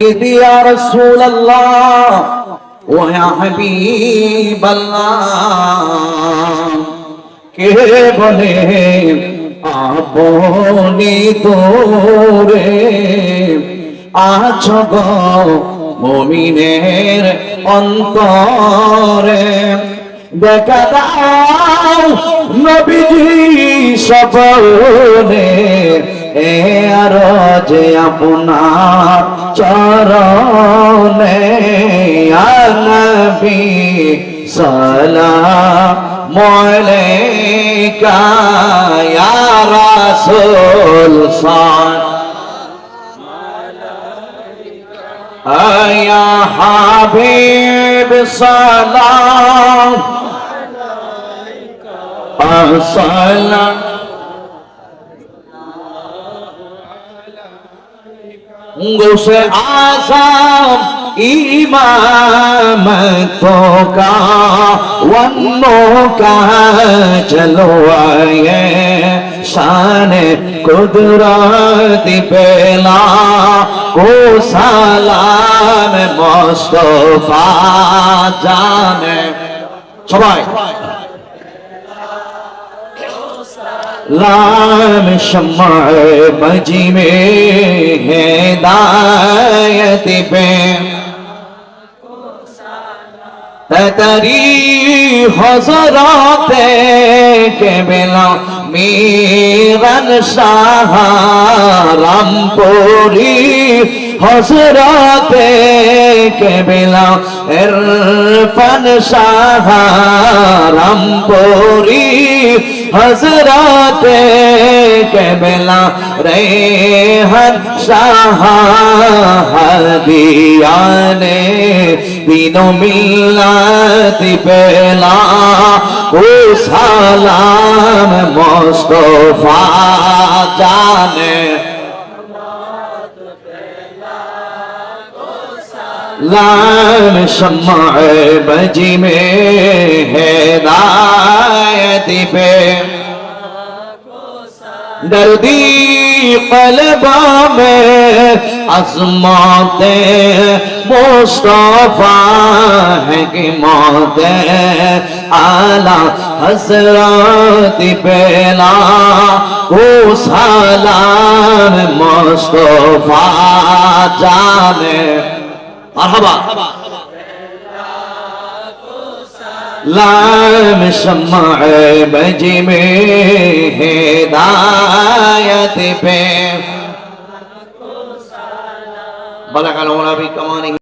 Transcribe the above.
يا رسول الله ويا حبيب الله কে বলে আপনি তোরে আছো গো মমিনের অন্তরে দেখা দাও নবীজি সবনে এ আর যে আপনার চরণে নবী সালাম আলাইকা ইয়া রাসূল সাল্লাল্লাহু يا حبيب سلام السلام গোসে আসাম ইমামতো কা অন্যো কা চলো আয়ে শানে কুদরত পেলা কো সালাম মোস্তফা জানে সবাই। लाम शम्मा मजी में हिदायत पे। तरी हज़रत के बिला मीरन शाह সালাম পড়ি হসরতে কেবেলা ইরফান সাহারাম পড়ি হসরতে কেবেলা রেহান সাহাদিয়ানে বিনমিল্লাতি পেলা, ও সালাম মোস্তফা জানে। لال شمع بجی میں ہدایت پہ۔ دردی قلبوں میں عظمت مصطفیٰ ہے کہ موت آلہ حضرت پہلا او سالان مصطفیٰ جانے মারহাবা। লাম শমায়ে বজি মে হেদায়েত পে। বলা কালো ওলা ভি কমানি